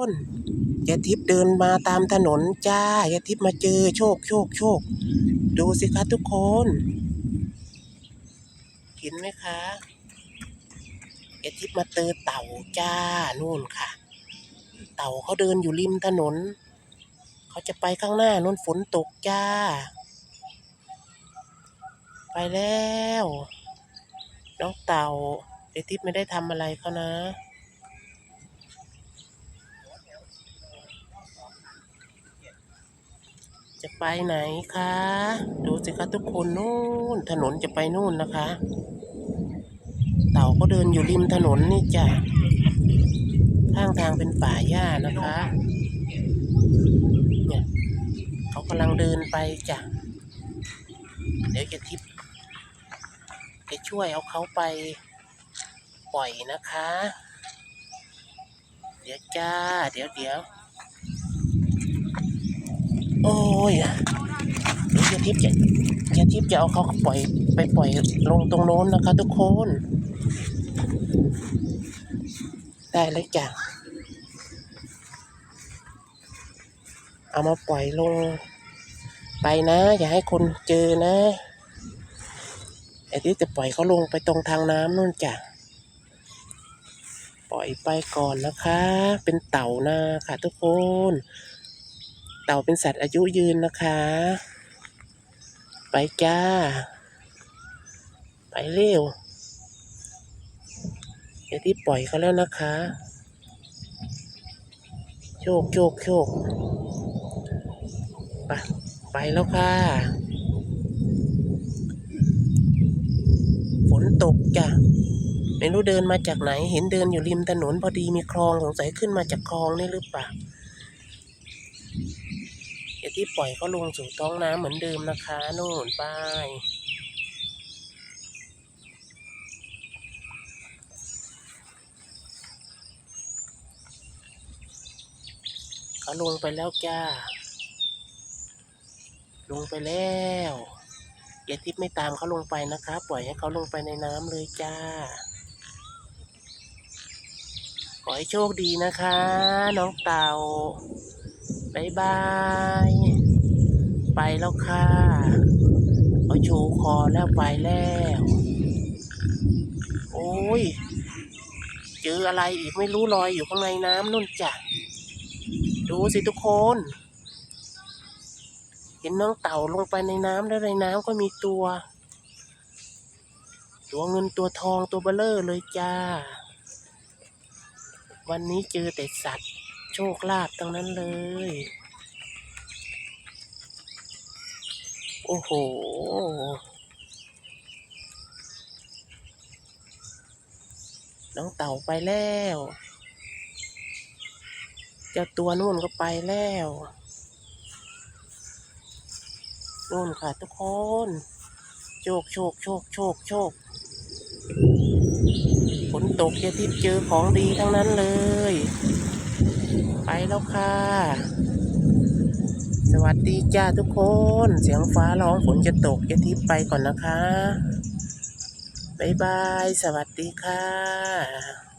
คนยายทิพย์เดินมาตามถนนจ้ายายทิพย์มาเจอโชคโชคโชค ดูสิคะทุกคน เห็นไหมคะยายทิพย์มาเจอเต่าจ้านู่นค่ะ เต่าเขาเดินอยู่ริมถนน เขาจะไปข้างหน้านู่นฝนตกจ้า ไปแล้ว น้องเต่ายายทิพย์ไม่ได้ทำอะไรเขานะ จะไปไหนคะ ดูสิคะทุกคนนู่น ถนนจะไปนู่นนะคะ เต่าก็เดินอยู่ริมถนนนี่จ้ะ ข้างทางเป็นป่าหญ้านะคะ เนี่ยเขากำลังเดินไปจ้ะ เดี๋ยวจะทิพย์จะช่วยเอาเขาไปปล่อยนะคะ เดี๋ยวจ้า เดี๋ยวเดี๋ยว โอ้ยเดี๋ยวยาทิพย์จะยายทิพย์จะเอาเขาปล่อยไปปล่อยลงตรงโน้นนะคะ ทุกคน ได้เลยจ้ะเอามาปล่อยลง ไปนะ อย่าให้คนเจอนะไอ้ที่จะปล่อยเขาลงไปตรงทางน้ำนู่นจ้ะปล่อยไปก่อนนะคะ เป็นเต่านาค่ะทุกคน เต่าเป็นสัตว์อายุยืนนะคะ ไปจ้า ไปเร็วเดี๋ยวที่ปล่อยเขาแล้วนะคะ โชคโชคโชคไปไปแล้วค่ะ ฝนตกจ้ะไม่รู้เดินมาจากไหน เห็นเดินอยู่ริมถนนพอดีมีคลองสงสัยขึ้นมาจากคลองนี่หรือเปล่า เดี๋ยวที่ปล่อยเขาลงสู่ท้องน้ำเหมือนเดิมนะคะโน่นไปเขาลงไปแล้วจ้า ลงไปแล้วอย่าทิพไม่ตามเขาลงไปนะคะ ปล่อยให้เขาลงไปในน้ำเลยจ้าขอให้โชคดีนะคะ น้องเต่า บายบาย ไปแล้วค่ะเขาชูคอแล้วไปแล้ว โอ้ย เจออะไรอีกไม่รู้ลอยอยู่ข้างในน้ำนู่นจ้ะ ดูสิทุกคน เห็นน้องเต่าลงไปในน้ำแล้วในน้ำก็มีตัว ตัวเงินตัวทองตัวเบลเลอร์เลยจ้า วันนี้เจอแต่สัตว์ โชคลาภทั้งนั้นเลย โอ้โห น้องเต่าไปแล้ว เจ้าตัวนู่นก็ไปแล้วนู่นค่ะทุกคน โชคโชคโชคโชคโชคฝนตกเยทิพย์เจอของดีทั้งนั้นเลย แล้วค่ะ สวัสดีจ้าทุกคน เสียงฟ้าร้องฝนจะตกจะทิพไปก่อนนะคะ บ๊ายบาย สวัสดีค่ะ